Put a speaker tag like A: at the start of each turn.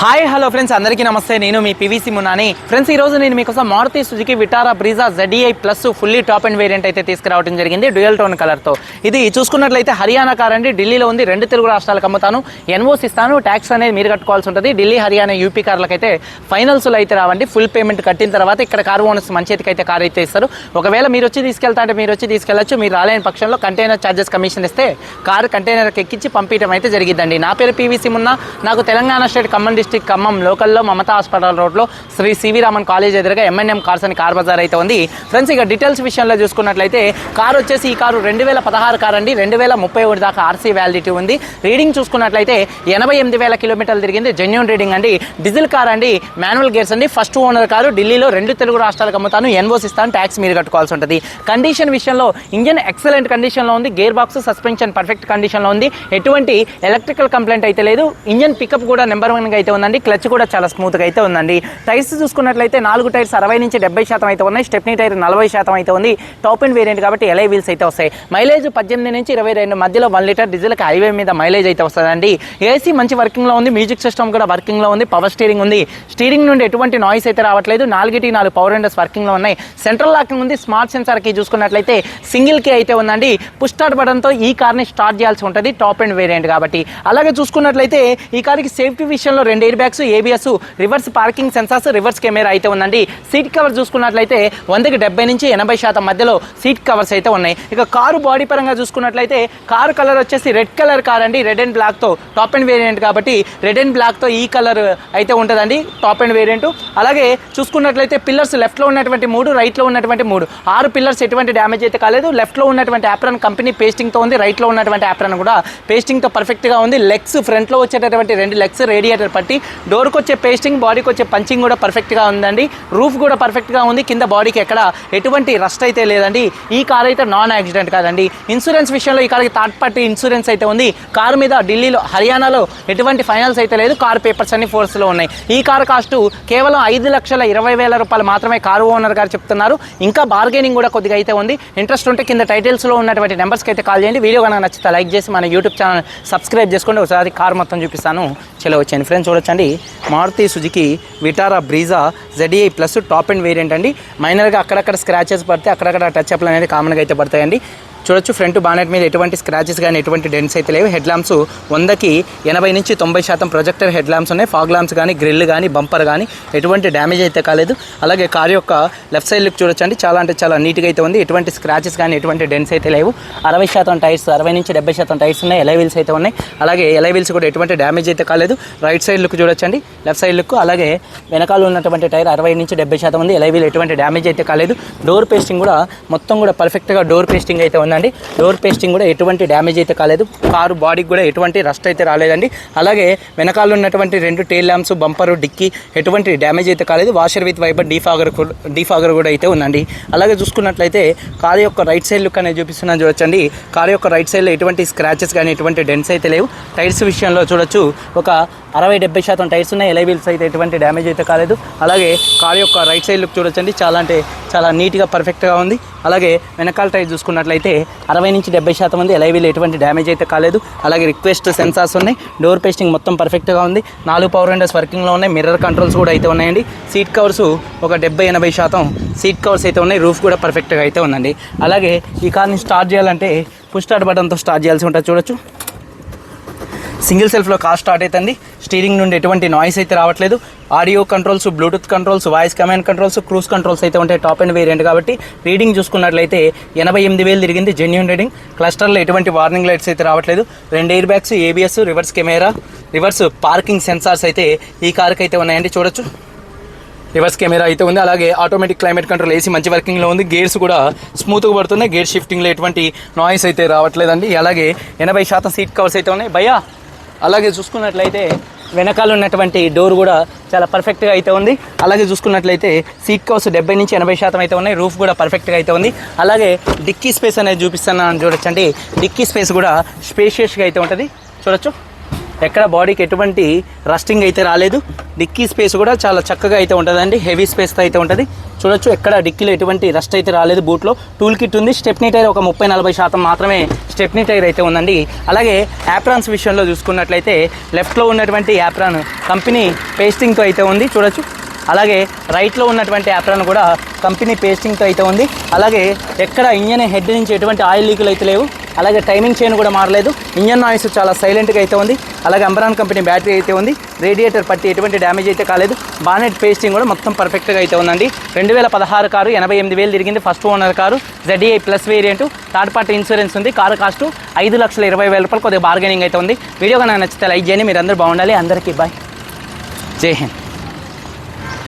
A: Hi hello friends అందరికీ నమస్తే. నేను మీ పివిసి మునాని ఫ్రెండ్స్ ఈ రోజు నేను మీకోసం Maruti Suzuki Vitara Brezza ZDI plus fully top end variant అయితే తీసుకురావడం జరిగింది డ్యూయల్ టోన్ కలర్తో ఇది చూసుకున్నట్లయితే హర్యానా కార్ అండి. ఢిల్లీలో ఉంది. రెండు తెలుగు రాష్ట్రాలకు అమ్ముతాను. ఎన్ఓస్ ఇస్తాను. ట్యాక్స్ అనేది మీరు కట్టుకోవాల్సి ఉంటుంది. ఢిల్లీ హర్యానా యూపీ కార్లకు అయితే ఫైనల్స్లో అయితే రావండి. ఫుల్ పేమెంట్ కట్టిన తర్వాత ఇక్కడ కార్ ఓనర్స్ మంచి అయితే కార్ అయితే ఇస్తారు. ఒకవేళ మీరు వచ్చి తీసుకెళ్తా అంటే మీరు వచ్చి తీసుకెళ్ళచ్చు. మీరు రాలేని పక్షంలో కంటైనర్ ఛార్జెస్ కమిషన్ ఇస్తే కారు కంటైనర్కి ఎక్కించి పంపించడం అయితే జరిగిందండి నా పేరు పీవీసీ మున్నా. నాకు తెలంగాణ స్టేట్ ఖమ్మం డిస్టిక్ ఖమ్మం లోకల్లో మమతా హాస్పిటల్ రోడ్లో శ్రీ సివి రామన్ కాలేజ్ ఎదురుగా ఎంఎన్ఎం కార్స్ అని కార్ బజార్ అయితే ఉంది. ఫ్రెండ్స్ ఇక డీటెయిల్స్ విషయంలో చూసుకున్నట్లయితే కార్ వచ్చేసి ఈ కారు రెండు వేల పదహారు కార్ అండి. రెండు వేల ముప్పై ఒకటి దాకా ఆర్సీ వ్యాలిడిటీ ఉంది. రీడింగ్ చూసుకున్నట్లయితే ఎనభై ఎనిమిది వేల కిలోమీటర్లు తిరిగింది. జెన్యున్ రీడింగ్ అండి. డీజిల్ కార్ అండి. మాన్యువల్ గేర్స్ అండి. First owner car. ఢిల్లీలో రెండు తెలుగు రాష్ట్రాలకు అమ్ముతాను. ఎన్వోస్ ఇస్తాను ట్యాక్స్ మీరు కట్టుకోవాల్సి ఉంటుంది. కండిషన్ విషయంలో ఇంజన్ ఎక్సలెంట్ కండిషన్లో ఉంది. గేర్ బాక్స్ సస్పెన్షన్ పర్ఫెక్ట్ కండిషన్లో ఉంది. ఎటువంటి ఎలక్ట్రికల్ కంప్లైంట్ అయితే లేదు. ఇంజన్ పికప్ కూడా నెంబర్ వన్గా అయితే ఉందండి. క్లచ్ కూడా చాలా స్మూత్గా అయితే ఉందండి. టైర్స్ చూసుకున్నట్లయితే నాలుగు టైర్స్ అరవై నుంచి డెబ్బై శాతం అయితే ఉన్నాయి. స్టెప్నీ టైర్ నలభై శాతం అయితే ఉంది. టాప్ అండ్ వేరియంట్ కాబట్టి ఎలై వీల్స్ అయితే వస్తాయి. మైలేజ్ పద్దెనిమిది నుంచి ఇరవై రెండు మధ్యలో వన్ లీటర్ డీజిల్కి హైవే మీద మైలేజ్ అయితే వస్తుందండి. ఏసీ మంచి వర్కింగ్లో ఉంది. మ్యూజిక్ సిస్టమ్ కూడా వర్కింగ్లో ఉంది. పవర్ స్టీరింగ్ ఉంది. స్టీరింగ్ నుండి ఎటువంటి నాయిస్ అయితే రావట్లేదు. నాలుగిటి నాలుగు పవర్ విండోస్ వర్కింగ్లో ఉన్నాయి. సెంట్రల్ లాకింగ్ ఉంది. స్మార్ట్ సెన్సార్ కీ చూసుకున్నట్లయితే సింగిల్ కీ అయితే ఉందండి. పుష్ స్టార్ట్ బటన్తో ఈ కార్ని స్టార్ట్ చేయాల్సి ఉంటుంది. టాప్ అండ్ వేరియంట్ కాబట్టి. అలాగే చూసుకున్నట్లయితే ఈ కార్కి సేఫ్టీ విషయంలో రెండు air bags ABS reverse parking sensors reverse camera అయితే ఉందండి. సీట్ కవర్ చూసుకున్నట్లయితే వందకి డెబ్బై నుంచి ఎనభై శాతం మధ్యలో సీట్ కవర్స్ అయితే ఉన్నాయి. ఇక కారు బాడీ పరంగా చూసుకున్నట్లయితే కారు కలర్ వచ్చేసి రెడ్ కలర్ కార్ అండి. రెడ్ అండ్ బ్లాక్తో టాప్ అండ్ వేరియంట్ కాబట్టి రెడ్ అండ్ బ్లాక్తో ఈ కలర్ అయితే ఉంటుందండి. టాప్ అండ్ వేరియంట్ అలాగే చూసుకున్నట్లయితే పిల్లర్స్ లెఫ్ట్లో ఉన్నటువంటి మూడు రైట్లో ఉన్నటువంటి మూడు. ఆరు పిల్లర్స్ ఎటువంటి డ్యామేజ్ అయితే కాలేదు. లెఫ్ట్లో ఉన్నటువంటి యాప్రన్ కంపెనీ పేస్టింగ్తో ఉంది. రైట్లో ఉన్నటువంటి యాప్రన్ కూడా పేస్టింగ్తో పర్ఫెక్ట్గా ఉంది. లెగ్స్ ఫ్రంట్లో వచ్చేటటువంటి రెండు లెగ్స్ రేడియేటర్ పట్టి డోర్కి వచ్చే పేస్టింగ్ బాడీకి వచ్చే పంచింగ్ కూడా పర్ఫెక్ట్గా ఉందండి. రూఫ్ కూడా పర్ఫెక్ట్గా ఉంది. కింద బాడీకి ఎక్కడ ఎటువంటి రస్ట్ అయితే లేదండి. ఈ కార్ అయితే నాన్ యాక్సిడెంట్ కాదండి. ఇన్సూరెన్స్ విషయంలో ఈ కార్కి థర్డ్ పార్టీ ఇన్సూరెన్స్ అయితే ఉంది. కారు మీద ఢిల్లీలో హర్యానాలో ఎటువంటి ఫైనల్స్ అయితే లేదు. కార్ పేపర్స్ అన్ని ఫోర్స్లో ఉన్నాయి. ఈ కార్ కాస్ట్ కేవలం ఐదు లక్షల ఇరవై వేల రూపాయలు మాత్రమే కారు ఓనర్ గారు చెప్తున్నారు. ఇంకా బార్గెనింగ్ కూడా కొద్దిగా అయితే ఉంది. ఇంట్రెస్ట్ ఉంటే కింద టైటిల్స్లో ఉన్నటువంటి నెంబర్స్కి అయితే కాల్ చేయండి. వీడియో కనుక నచ్చితే లైక్ చేసి మన యూట్యూబ్ ఛానల్ సబ్స్క్రైబ్ చేసుకోండి. ఒకసారి కార్ మొత్తం చూపిస్తాను. చలో వచ్చాను ఫ్రెండ్స్ అండి Maruti Suzuki Vitara Brezza ZDI plus top end variant అండి. మైనర్గా అక్కడక్కడ స్క్రాచెస్ పడితే అక్కడక్కడ టచ్ అప్లు అనేది కామన్గా అయితే పడతాయండి. చూడొచ్చు. ఫ్రంట్ బానెట్ మీద ఎటువంటి స్క్రాచెస్ కానీ ఎటువంటి డెంట్స్ అయితే లేవు. హెడ్ ల్యాంప్స్ వందకి ఎనభై నుంచి తొంభై శాతం ప్రొజెక్టర్ హెడ్ ల్యాంప్స్ ఉన్నాయి. ఫాగ్ ల్యాంప్స్ కానీ గ్రిల్ కానీ బంపర్ కానీ ఎటువంటి డ్యామేజ్ అయితే కాలేదు. అలాగే కార్ యొక్క లెఫ్ట్ సైడ్ లుక్ చూడొచ్చండి. చాలా అంటే చాలా నీట్గా అయితే ఉంది. ఎటువంటి స్క్రాచెస్ కానీ ఎటువంటి డెంట్స్ అయితే లేవు. అరవై శాతం టైర్స్ అరవై నుంచి డెబ్బై శాతం టైర్స్ ఉన్నాయి. ఎలై వీల్స్ అయితే ఉన్నాయి. అలాగే ఎలై వీల్స్ కూడా ఎటువంటి డ్యామేజ్ అయితే కాలేదు. రైట్ సైడ్ లుక్ చూడొచ్చండి. Left side look. అలాగే వెనకాల ఉన్నటువంటి టైర్ అరవై నుంచి డెబ్బై శాతం ఉంది. ఎలై వీల్ ఎటువంటి డ్యామేజ్ అయితే కాలేదు. డోర్ పేస్టింగ్ కూడా మొత్తం కూడా పర్ఫెక్ట్గా డోర్ పేస్టింగ్ అయితే ఉందండి డోర్ పేస్టింగ్ కూడా ఎటువంటి డ్యామేజ్ అయితే కాలేదు. కారు బాడీకి కూడా ఎటువంటి రస్ట్ అయితే రాలేదండి. అలాగే వెనకాల ఉన్నటువంటి రెండు టైల్ ల్యాంప్స్ బంపరు డిక్కీ ఎటువంటి డ్యామేజ్ అయితే కాలేదు. Washer with wiper defogger defogger కూడా అయితే ఉందండి. అలాగే చూసుకున్నట్లయితే కారు యొక్క రైట్ సైడ్ లుక్ అనేది చూపిస్తున్నాను చూడొచ్చండి. కారు యొక్క రైట్ సైడ్లో ఎటువంటి స్క్రాచెస్ కానీ ఎటువంటి డెన్స్ అయితే లేవు. టైర్స్ విషయంలో చూడొచ్చు. ఒక అరవై డెబ్బై శాతం టైర్స్ ఉన్నాయి. ఎలై వీల్స్ అయితే ఎటువంటి డ్యామేజ్ అయితే కాలేదు. అలాగే కారు యొక్క రైట్ సైడ్ లుక్ చూడొచ్చండి. చాలా అంటే చాలా నీట్గా పర్ఫెక్ట్గా ఉంది. అలాగే వెనకాల టైర్ చూసుకున్నట్లయితే అరవై నుంచి డెబ్బై శాతం ఉంది ఎలై వీల్ ఎటువంటి డ్యామేజ్ అయితే కాలేదు. అలాగే రిక్వెస్ట్ సెన్సార్స్ ఉన్నాయి. డోర్ పేస్టింగ్ మొత్తం పర్ఫెక్ట్గా ఉంది. నాలుగు పవర్ విండోస్ వర్కింగ్లో ఉన్నాయి. మిర్రర్ కంట్రోల్స్ కూడా అయితే ఉన్నాయండి. సీట్ కవర్స్ ఒక డెబ్బై ఎనభై శాతం సీట్ కవర్స్ అయితే ఉన్నాయి. రూఫ్ కూడా పర్ఫెక్ట్గా అయితే ఉందండి. అలాగే ఈ కార్ని స్టార్ట్ చేయాలంటే పుష్ స్టార్ట్ బటన్తో స్టార్ట్ చేయాల్సి ఉంటుంది. చూడొచ్చు. సింగిల్ సెల్ఫ్లో కార్ స్టార్ట్ అవుతుంది స్టీరింగ్ నుండి ఎటువంటి నాయిస్ అయితే రావట్లేదు. Audio controls bluetooth controls voice command controls cruise controls అయితే ఉంటాయి. టాప్ అండ్ వేరియంట్ కాబట్టి రీడింగ్ చూసుకున్నట్లయితే ఎనభై ఎనిమిది వేలు తిరిగింది జెన్యున్ రీడింగ్. క్లస్టర్లో ఎటువంటి వార్నింగ్ లైట్స్ అయితే రావట్లేదు. రెండు air bags ABS reverse camera reverse parking sensors అయితే ఈ కార్కి అయితే ఉన్నాయండి. చూడొచ్చు. రివర్స్ కెమెరా అయితే ఉంది. అలాగే ఆటోమేటిక్ క్లైమేట్ కంట్రోల్ ఏసీ మంచి వర్కింగ్లో ఉంది. గేర్స్ కూడా స్మూత్గా పడుతున్నాయి. గేర్ షిఫ్టింగ్లో ఎటువంటి నాయిస్ అయితే రావట్లేదండి. అలాగే ఎనభై శాతం సీట్ కవర్స్ అయితే ఉన్నాయి. భయ్యా అలాగే చూసుకున్నట్లయితే వెనకాల ఉన్నటువంటి డోర్ కూడా చాలా పర్ఫెక్ట్గా అయితే ఉంది. అలాగే చూసుకున్నట్లయితే సీట్ కవర్స్ డెబ్బై నుంచి ఎనభై శాతం అయితే ఉన్నాయి. రూఫ్ కూడా పర్ఫెక్ట్గా అయితే ఉంది. అలాగే డిక్కీ స్పేస్ అనేది చూపిస్తున్నాను చూడొచ్చండి. డిక్కీ స్పేస్ కూడా స్పేషియస్గా అయితే ఉంటుంది. చూడొచ్చు. ఎక్కడ బాడీకి ఎటువంటి రస్టింగ్ అయితే రాలేదు. డిక్కీ స్పేస్ కూడా చాలా చక్కగా అయితే ఉంటుందండి. హెవీ స్పేస్తో అయితే ఉంటుంది. చూడొచ్చు ఎక్కడ డిక్కీలో ఎటువంటి రస్ట్ అయితే రాలేదు బూట్లో. టూల్ కిట్ ఉంది. స్టెప్నీ టైర్ ఒక ముప్పై నలభై శాతం మాత్రమే స్టెప్నీ టైర్ అయితే ఉందండి. అలాగే యాప్రాన్స్ విషయంలో చూసుకున్నట్లయితే లెఫ్ట్లో ఉన్నటువంటి యాప్రాన్ కంపెనీ పేస్టింగ్తో అయితే ఉంది. చూడొచ్చు. అలాగే రైట్లో ఉన్నటువంటి యాప్రాన్ కూడా కంపెనీ పేస్టింగ్తో అయితే ఉంది. అలాగే ఎక్కడ ఇంజన్ హెడ్ నుంచి ఎటువంటి ఆయిల్ లీకులు అయితే లేవు. అలాగే టైమింగ్ చైన్ కూడా మారలేదు. ఇంజన్ నాయిస్ చాలా సైలెంట్గా అయితే ఉంది. అలాగే అంబరాన్ కంపెనీ బ్యాటరీ అయితే ఉంది. రేడియేటర్ పట్టి ఎటువంటి డ్యామేజ్ అయితే కాలేదు. బానెట్ పేస్టింగ్ కూడా మొత్తం పర్ఫెక్ట్గా అయితే ఉందండి. రెండు వేల పదహారు కారు ఎనభై ఎనిమిది వేలు తిరిగింది first owner car. జెడ్ఈఐ plus variant third party insurance ఉంది. కారు కాస్ట్ ఐదు లక్షల ఇరవై వేల రూపాయలు కొద్దిగా బార్గెనింగ్ అయితే ఉంది. వీడియో కనుక నచ్చితే లైక్ చేయండి. మీరు అందరూ బాగుండాలి. అందరికీ బాయ్ జై హింద్.